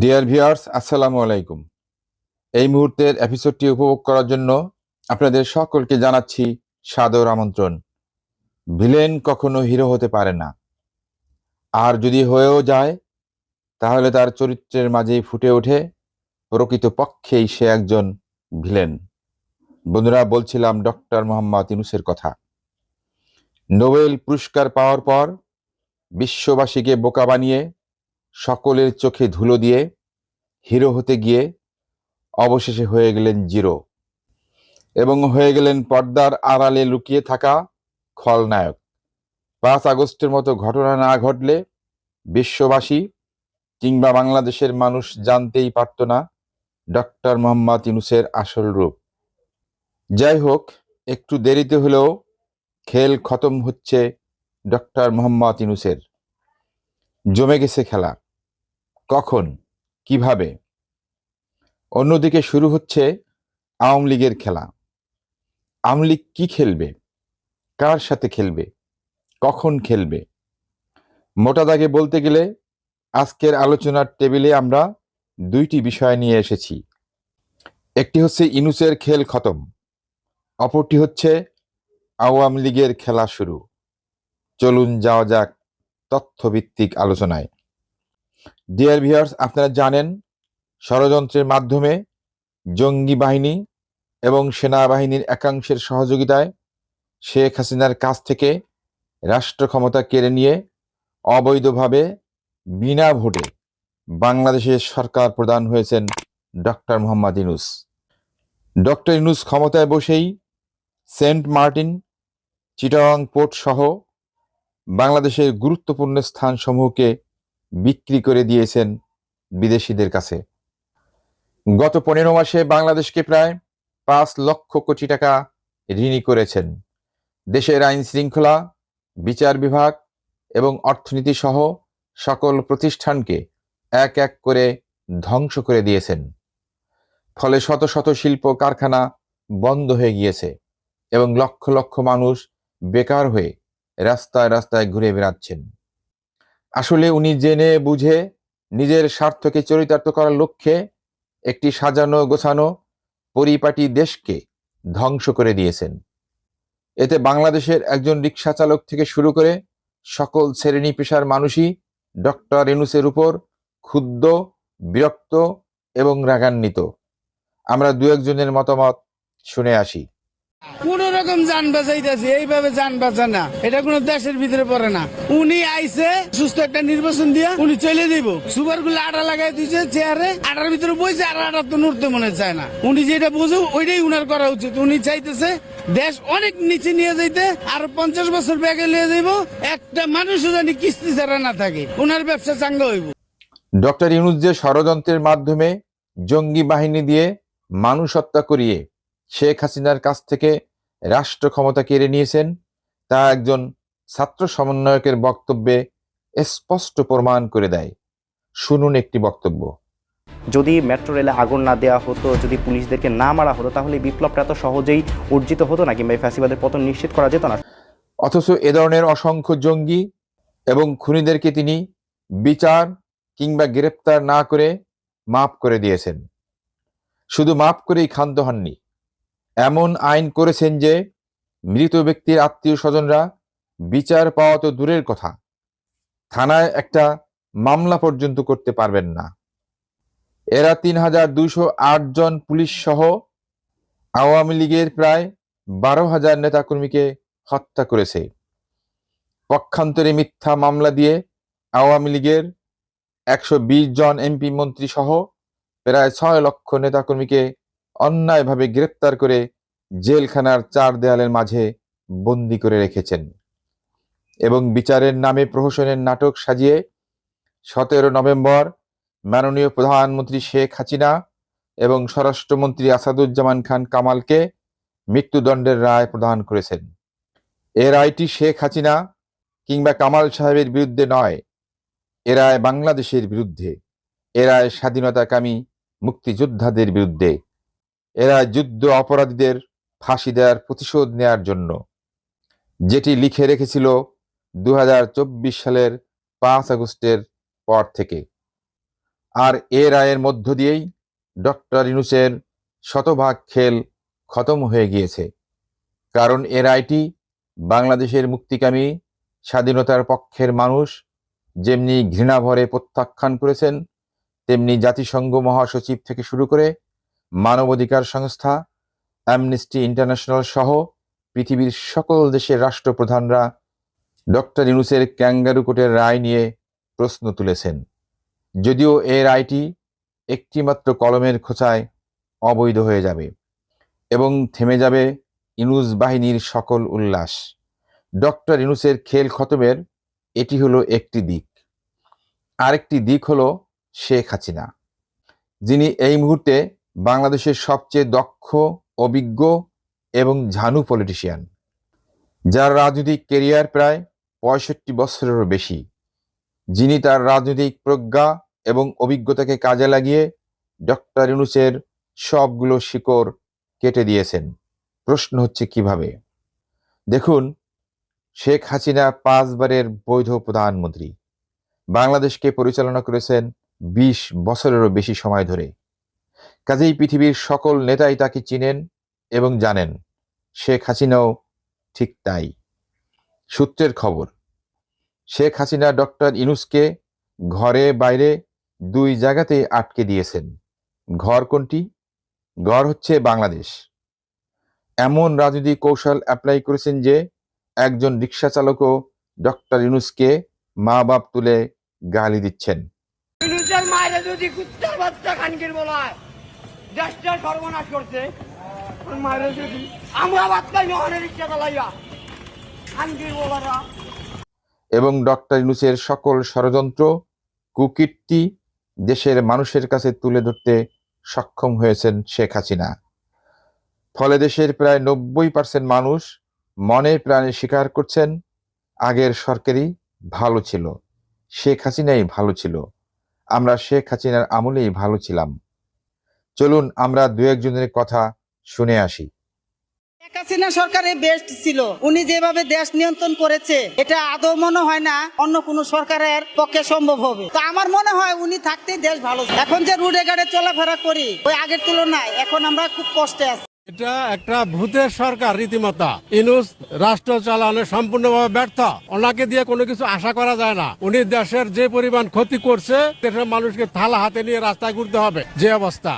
Dear viewers আসসালামু আলাইকুম এই মুহূর্তের এপিসোডটি উপভোগ করার জন্য আপনাদের সকলকে জানাচ্ছি সাদর আমন্ত্রণ। ভিলেন কখনো হিরো হতে পারে না। আর যদি হয়েও যায়, তাহলে তার চরিত্রের মাঝেই ফুটে ওঠে প্রকৃত পক্ষেই সে একজন ভিলেন। বন্ধুরা, বলছিলাম ডক্টর মোহাম্মদ ইউনুসের কথা। নোবেল পুরস্কার পাওয়ার পর বিশ্ববাসীকে বোকা বানিয়ে সকলের চোখে ধুলো দিয়ে হিরো হতে গিয়ে অবশেষে হয়ে গেলেন জিরো। এবং হয়ে গেলেন পর্দার আড়ালে লুকিয়ে থাকা খলনায়ক। পাঁচ আগস্টের মতো ঘটনা না ঘটলে বিশ্ববাসী কিংবা বাংলাদেশের মানুষ জানতেই পারত না ডক্টর মোহাম্মদ ইউনুসের আসল রূপ। যাই হোক, একটু দেরিতে হলেও খেল খতম হচ্ছে ডক্টর মোহাম্মদ ইউনুসের। জমে গেছে খেলা। কখন, কীভাবে? অন্যদিকে শুরু হচ্ছে আওয়ামী লীগের খেলা। আওয়ামী লীগ কি খেলবে? কার সাথে খেলবে? কখন খেলবে? মোটা দাগে বলতে গেলে আজকের আলোচনার টেবিলে আমরা দুইটি বিষয় নিয়ে এসেছি। একটি হচ্ছে ইনুসের খেল খতম, অপরটি হচ্ছে আওয়ামী লীগের খেলা শুরু। চলুন যাওয়া যাক তথ্যভিত্তিক আলোচনায়। ডিয়ার ভিউয়ার্স আপনারা জানেন ষড়যন্ত্রের মাধ্যমে জঙ্গি বাহিনী এবং সেনাবাহিনীর একাংশের সহযোগিতায় শেখ হাসিনার কাছ থেকে রাষ্ট্র ক্ষমতা কেড়ে নিয়ে অবৈধভাবে বিনা ভোটে বাংলাদেশের সরকার প্রদান হয়েছেন ডক্টর মোহাম্মদ ইনুস ডক্টর ইনুস ক্ষমতায় বসেই সেন্ট মার্টিন চিটাং পোর্ট সহ বাংলাদেশের গুরুত্বপূর্ণ স্থানসমূহকে বিক্রি করে দিয়েছেন বিদেশিদের কাছে। গত পনেরো মাসে বাংলাদেশকে প্রায় পাঁচ লক্ষ কোটি টাকা ঋণী করেছেন। দেশের আইন শৃঙ্খলা, বিচার বিভাগ এবং অর্থনীতি সহ সকল প্রতিষ্ঠানকে এক এক করে ধ্বংস করে দিয়েছেন। ফলে শত শত শিল্প কারখানা বন্ধ হয়ে গিয়েছে এবং লক্ষ লক্ষ মানুষ বেকার হয়ে রাস্তায় রাস্তায় ঘুরে বেড়াচ্ছেন। আসলে উনি জেনে বুঝে নিজের স্বার্থকে চরিতার্থ করার লক্ষ্যে একটি সাজানো গোছানো পরিপাটি দেশকে ধ্বংস করে দিয়েছেন। এতে বাংলাদেশের একজন রিক্সা চালক থেকে শুরু করে সকল শ্রেণি পেশার মানুষই ডক্টর রেনুসের উপর ক্ষুব্ধ, বিরক্ত এবং রাগান্বিত। আমরা দু একজনের মতামত শুনে আসি। কোন রকম যান বাঁচাইতেছে, এইভাবে যান বাঁচা না। এটা কোন দেশের ভিতরে পড়ে না। উনি আইছে, সুস্থ একটা নির্বাচন দিয়া উনি চলে দিব। সুপারগুলো আটা লাগাই দিয়েছে চেয়ারে। আটার ভিতরে বইছে, আর আটা তো নড়তে মনে চায় না। উনি যেটা বুঝে, ওইটাই উনার করা উচিত। উনি চাইতেছে দেশ অনেক নিচে নিয়ে যাইতে, আর পঞ্চাশ বছর ব্যাগে নিয়ে যাইব। একটা মানুষও জানি কিস্তি ছাড়া না থাকে। উনার ব্যবসা চাঙ্গা হইব। ডক্টর ইউনুস যে ষড়যন্ত্রের মাধ্যমে জঙ্গি বাহিনী দিয়ে মানুষ হত্যা করিয়ে শেখ হাসিনার কাছ থেকে রাষ্ট্র ক্ষমতা কেড়ে নিয়েছেন তা একজন ছাত্র সমন্বয়কের বক্তব্যে স্পষ্ট প্রমাণ করে দেয়। শুনুন একটি বক্তব্য। যদি মেট্রো রেলে আগুন না দেওয়া হতো যদি পুলিশদেরকে না মারা হতো তাহলে বিপ্লবটা এত সহজেই অর্জিত হতো না কিংবা ফ্যাসিবাদের পতন নিশ্চিত করা যেত না। অথচ এ ধরনের অসংখ্য জঙ্গি এবং খুনিদেরকে তিনি বিচার কিংবা গ্রেপ্তার না করে মাফ করে দিয়েছেন। শুধু মাফ করেই ক্ষান্ত হননি এমন আইন করেছেন যে মৃত ব্যক্তির আত্মীয় স্বজনরা বিচার পাওয়া তো দূরের কথা। থানায় একটা মামলা পর্যন্ত করতে পারবেন না। এরা তিন হাজার দুইশো আট জন পুলিশ সহ আওয়ামী লীগের প্রায় বারো হাজার নেতাকর্মীকে হত্যা করেছে। পক্ষান্তরে মিথ্যা মামলা দিয়ে আওয়ামী লীগের একশো বিশ জন এমপি মন্ত্রী সহ প্রায় ছয় লক্ষ নেতাকর্মীকে অন্যায়ভাবে গ্রেপ্তার করে জেলখানার চার দেয়ালের মাঝে বন্দি করে রেখেছেন এবং বিচারের নামে প্রহসনের নাটক সাজিয়ে সতেরো নভেম্বর মাননীয় প্রধানমন্ত্রী শেখ হাসিনা এবং স্বরাষ্ট্রমন্ত্রী আসাদুজ্জামান খান কামালকে মৃত্যুদণ্ডের রায় প্রদান করেছেন। এ রায়টি শেখ হাসিনা কিংবা কামাল সাহেবের বিরুদ্ধে নয়, এ রায় বাংলাদেশের বিরুদ্ধে, এ রায় স্বাধীনতাকামী মুক্তিযোদ্ধাদের বিরুদ্ধে। এরা যুদ্ধ অপরাধীদের ফাঁসি দেওয়ার প্রতিশোধ নেয়ার জন্য। যেটি লিখে রেখেছিল দু হাজার চব্বিশ সালের পাঁচ আগস্টের পর থেকে। আর এ রায়ের মধ্য দিয়েই ডক্টর ইনুসের শতভাগ খেল খতম হয়ে গিয়েছে। কারণ এ রায়টি বাংলাদেশের মুক্তিকামী, স্বাধীনতার পক্ষের মানুষ যেমনি ঘৃণাভরে প্রত্যাখ্যান করেছেন, তেমনি জাতিসংঘ মহাসচিব থেকে শুরু করে মানবাধিকার সংস্থা অ্যামনেস্টি ইন্টারন্যাশনাল সহ পৃথিবীর সকল দেশের রাষ্ট্রপ্রধানরা ডক্টর ইউনুসের ক্যাঙ্গারু কোর্টের রায় নিয়ে প্রশ্ন তুলেছেন। যদিও এই রায়টি একটিমাত্র কলমের খোঁচায় অবৈধ হয়ে যাবে এবং থেমে যাবে ইনুস বাহিনীর সকল উল্লাস। ডক্টর ইনুসের খেল খতমের এটি হলো একটি দিক। আরেকটি দিক হলো শেখ হাসিনা, যিনি এই মুহূর্তে বাংলাদেশের সবচেয়ে দক্ষ, অভিজ্ঞ এবং ঝানু পলিটিশিয়ান যার রাজনৈতিক কেরিয়ার প্রায় পঁয়ষট্টি বছরেরও বেশি। যিনি তার রাজনৈতিক প্রজ্ঞা এবং অভিজ্ঞতাকে কাজে লাগিয়ে ডক্টর ইউনুসের সবগুলো শিকড় কেটে দিয়েছেন। প্রশ্ন হচ্ছে কীভাবে? দেখুন, শেখ হাসিনা পাঁচবারের বৈধ প্রধানমন্ত্রী। বাংলাদেশকে পরিচালনা করেছেন বিশ বছরেরও বেশি সময় ধরে। কাজেই পৃথিবীর সকল নেতাই তাকে চিনেন এবং জানেন। শেখ হাসিনাও ঠিক তাই। সূত্রের খবর, শেখ হাসিনা ডক্টর ইনুসকে ঘরে বাইরে দুই জায়গাতে আটকে দিয়েছেন। ঘর কোনটি? ঘর হচ্ছে বাংলাদেশ। এমন রাজনৈতিক কৌশল অ্যাপ্লাই করেছেন যে একজন রিক্সা চালকও ডক্টর ইনুসকে মা বাপ তুলে গালি দিচ্ছেন। যদি বাচ্চা খানকির দেশটা সর্বনাশ করছে। এবং ডক্টর ইউনুসের সকল ষড়যন্ত্র, কুকীর্তি দেশের মানুষের কাছে তুলে ধরতে সক্ষম হয়েছেন শেখ হাসিনা। ফলে দেশের প্রায় নব্বই পার্সেন্ট মানুষ মনে প্রাণে স্বীকার করছেন, আগের সরকারই ভালো ছিল। শেখ হাসিনাই ভালো ছিল। আমরা শেখ হাসিনার আমলেই ভালো ছিলাম। চলুন আমরা দু একজনের কথা শুনে আসি। শেখ হাসিনা সরকারে বেস্ট ছিল উনি যেভাবে দেশ নিয়ন্ত্রণ করেছে এটা আদৌ মনে হয় না অন্য কোন সরকারের পক্ষে সম্ভব হবে। তো আমার মনে হয় উনি থাকতেই দেশ ভালো। এখন যে রুডে গাড়ে চলাফেরা করি ওই আগের তুলনায় এখন আমরা খুব কষ্টে আছি। এটা একটা ভূতের সরকার রীতিমতা। ইনুস রাষ্ট্র চালানো সম্পূর্ণভাবে ব্যর্থ। ওনাকে দিয়ে কোনো কিছু আশা করা যায় না। উনি দেশের যে পরিমাণ ক্ষতি করছে দেশের মানুষকে থালা হাতে নিয়ে রাস্তায় ঘুরতে হবে। যে অবস্থা।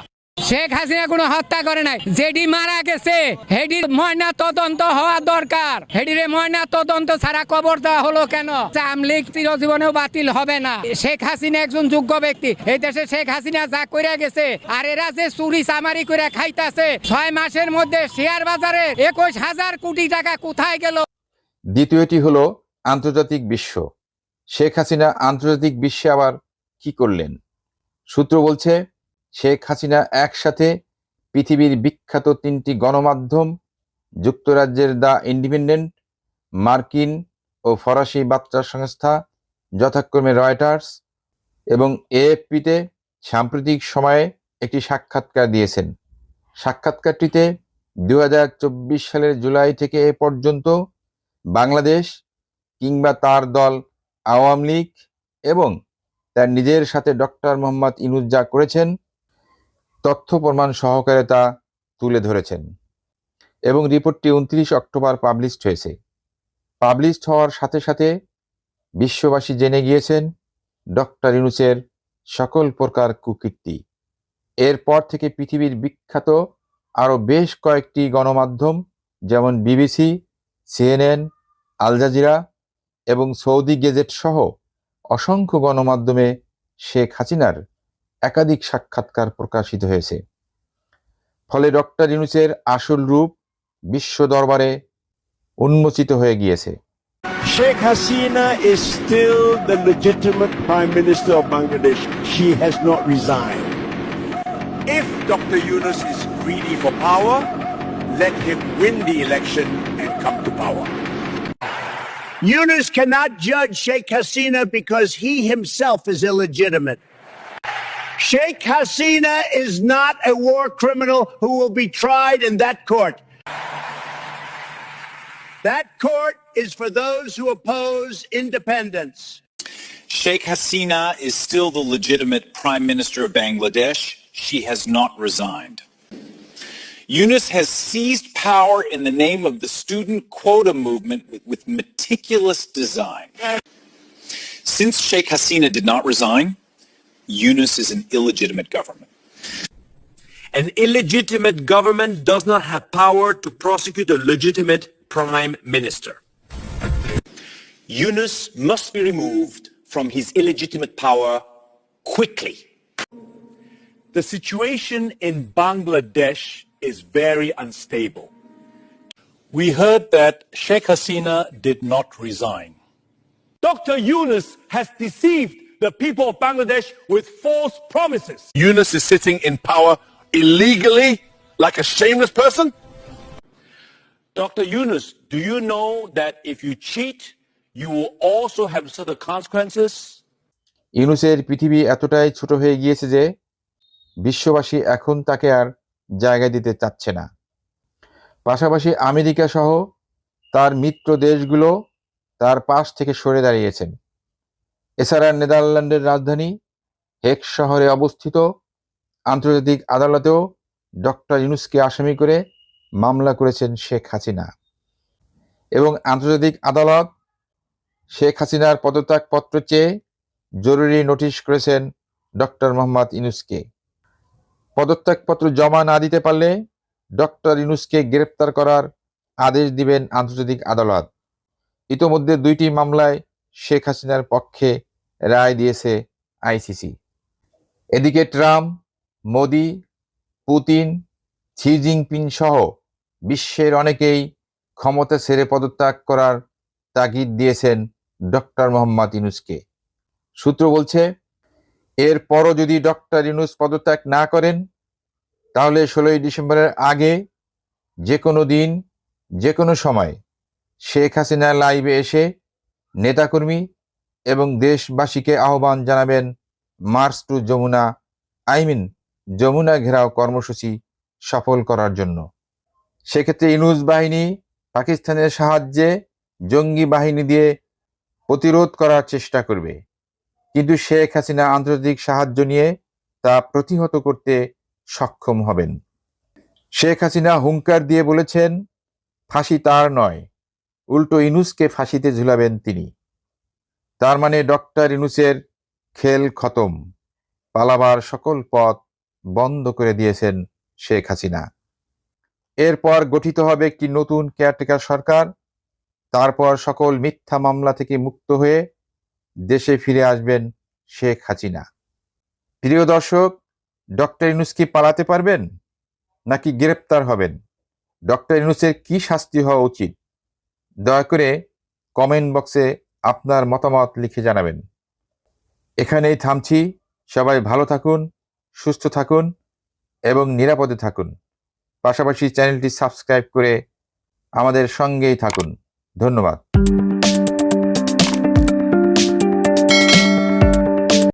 শেখ হাসিনা কোনো হত্যা করে নাই। যেডি মারা গেছে, হেডির ময়না তদন্ত হওয়া দরকার। হেডিরে ময়না তদন্ত ছাড়া কবর দেওয়া হলো কেন? আমলিগ চিরজীবনেও বাতিল হবে না। শেখ হাসিনা একজন যোগ্য ব্যক্তি। এই দেশে শেখ হাসিনা যা করে গেছে আর এরা যে চুরি চামারি করে খাইতাছে, ছয় মাসের মধ্যে শেয়ার বাজারে একুশ হাজার কোটি টাকা কোথায় গেল? দ্বিতীয়টি হলো আন্তর্জাতিক বিশ্ব। শেখ হাসিনা আন্তর্জাতিক বিশ্বে আবার কি করলেন? সূত্র বলছে শেখ হাসিনা একসাথে পৃথিবীর বিখ্যাত তিনটি গণমাধ্যম, যুক্তরাজ্যের দ্য ইন্ডিপেন্ডেন্ট, মার্কিন ও ফরাসি বার্তা সংস্থা, যথাক্রমে রয়টার্স এবং এএফপিতে সাম্প্রতিক সময়ে একটি সাক্ষাৎকার দিয়েছেন। সাক্ষাৎকারটিতে দু হাজার চব্বিশ সালের জুলাই থেকে এ পর্যন্ত বাংলাদেশ কিংবা তার দল আওয়ামী লীগ এবং তার নিজের সাথে ডক্টর মোহাম্মদ ইনুজ্জা করেছেন তথ্য প্রমাণ সহকারে তা তুলে ধরেছেন। এবং রিপোর্টটি উনত্রিশ অক্টোবর পাবলিশড হয়েছে। পাবলিশড হওয়ার সাথে সাথে বিশ্ববাসী জেনে গিয়েছেন ডক্টর ইনুসের সকল প্রকার কুকীর্তি। এরপর থেকে পৃথিবীর বিখ্যাত আরও বেশ কয়েকটি গণমাধ্যম যেমন বিবিসি, সিএনএন, আল জাজিরা এবং সৌদি গেজেট সহ অসংখ্য গণমাধ্যমে শেখ হাসিনার একাধিক সাক্ষাৎকার প্রকাশিত হয়েছে ফলে ডক্টর ইউনুসের আসল রূপ বিশ্ব দরবারে উন্মোচিত হয়ে গিয়েছে Sheikh Hasina is still the legitimate Prime Minister of Bangladesh. She has not resigned. If Dr. Yunus is greedy for power, let him win the election and come to power. Yunus cannot judge Sheikh Hasina because he himself is illegitimate. Sheikh Hasina is not a war criminal who will be tried in that court. That court is for those who oppose independence. Sheikh Hasina is still the legitimate Prime Minister of Bangladesh. She has not resigned. Yunus has seized power in the name of the student quota movement with, meticulous design. Since Sheikh Hasina did not resign, Yunus is an illegitimate government. An illegitimate government does not have power to prosecute a legitimate prime minister. Yunus must be removed from his illegitimate power quickly. The situation in Bangladesh is very unstable. We heard that Sheikh Hasina did not resign. Dr. Yunus has deceived the people of Bangladesh with false promises. Yunus is sitting in power illegally like a shameless person? Dr. Yunus, do you know that if you cheat, you will also have certain consequences? ইউনুসের পৃথিবী এতটাই ছোট হয়ে গিয়েছে যে বিশ্ববাসী এখন তাকে আর জায়গা দিতে চাচ্ছে না পাশাপাশি আমেরিকা সহ তার মিত্র দেশগুলো তার পাশ থেকে সরে দাঁড়িয়েছেন এছাড়া নেদারল্যান্ডের রাজধানী হেক শহরে অবস্থিত। আন্তর্জাতিক আদালতেও ডক্টর ইউনুসকে আসামি করে মামলা করেছেন শেখ হাসিনা। এবং আন্তর্জাতিক আদালত শেখ হাসিনার পদত্যাগপত্র চেয়ে জরুরি নোটিশ করেছেন ডক্টর মোহাম্মদ ইনুসকে পদত্যাগপত্র জমা না দিতে পারলে ডক্টর ইনুসকে গ্রেপ্তার করার আদেশ দিবেন আন্তর্জাতিক আদালত। ইতোমধ্যে দুইটি মামলায় শেখ হাসিনার পক্ষে রায় দিয়েছে আইসিসি। এদিকে Trump, Modi, Putin, Xi Jinping সহ বিশ্বের অনেকেই ক্ষমতা ছেড়ে পদত্যাগ করার তাগিদ দিয়েছেন ডক্টর মোহাম্মদ ইনুসকে সূত্র বলছে, এরপরও যদি ডক্টর ইনুস পদত্যাগ না করেন, তাহলে ষোলোই ডিসেম্বরের আগে যে কোনো দিন যে কোনো সময় শেখ হাসিনা লাইভে এসে নেতাকর্মী এবং দেশবাসীকে আহ্বান জানাবেন march to Jamuna, I mean Jamuna ঘেরাও কর্মসূচি সফল করার জন্য। সেক্ষেত্রে ইনুস বাহিনী পাকিস্তানের সাহায্যে জঙ্গি বাহিনী দিয়ে প্রতিরোধ করার চেষ্টা করবে। কিন্তু শেখ হাসিনা আন্তর্জাতিক সাহায্য নিয়ে তা প্রতিহত করতে সক্ষম হবেন। শেখ হাসিনা হুঙ্কার দিয়ে বলেছেন, ফাঁসি তার নয় উল্টো ইনুসকে ফাঁসিতে ঝুলাবেন তিনি। তার মানে ডক্টর ইনুসের খেল খতম। পালাবার সকল পথ বন্ধ করে দিয়েছেন শেখ হাসিনা। এরপর গঠিত হবে একটি নতুন কেয়ারটেকার সরকার। তারপর সকল মিথ্যা মামলা থেকে মুক্ত হয়ে দেশে ফিরে আসবেন শেখ হাসিনা। প্রিয় দর্শক, ডক্টর ইনুস কি পালাতে পারবেন নাকি গ্রেপ্তার হবেন? ডক্টর ইনুসের কি শাস্তি হওয়া উচিত? দয়া করে কমেন্ট বক্সে আপনার মতামত লিখে জানাবেন। এখানেই থামছি। সবাই ভালো থাকুন, সুস্থ থাকুন এবং নিরাপদে থাকুন। পাশাপাশি চ্যানেলটি সাবস্ক্রাইব করে আমাদের সঙ্গেই থাকুন। ধন্যবাদ।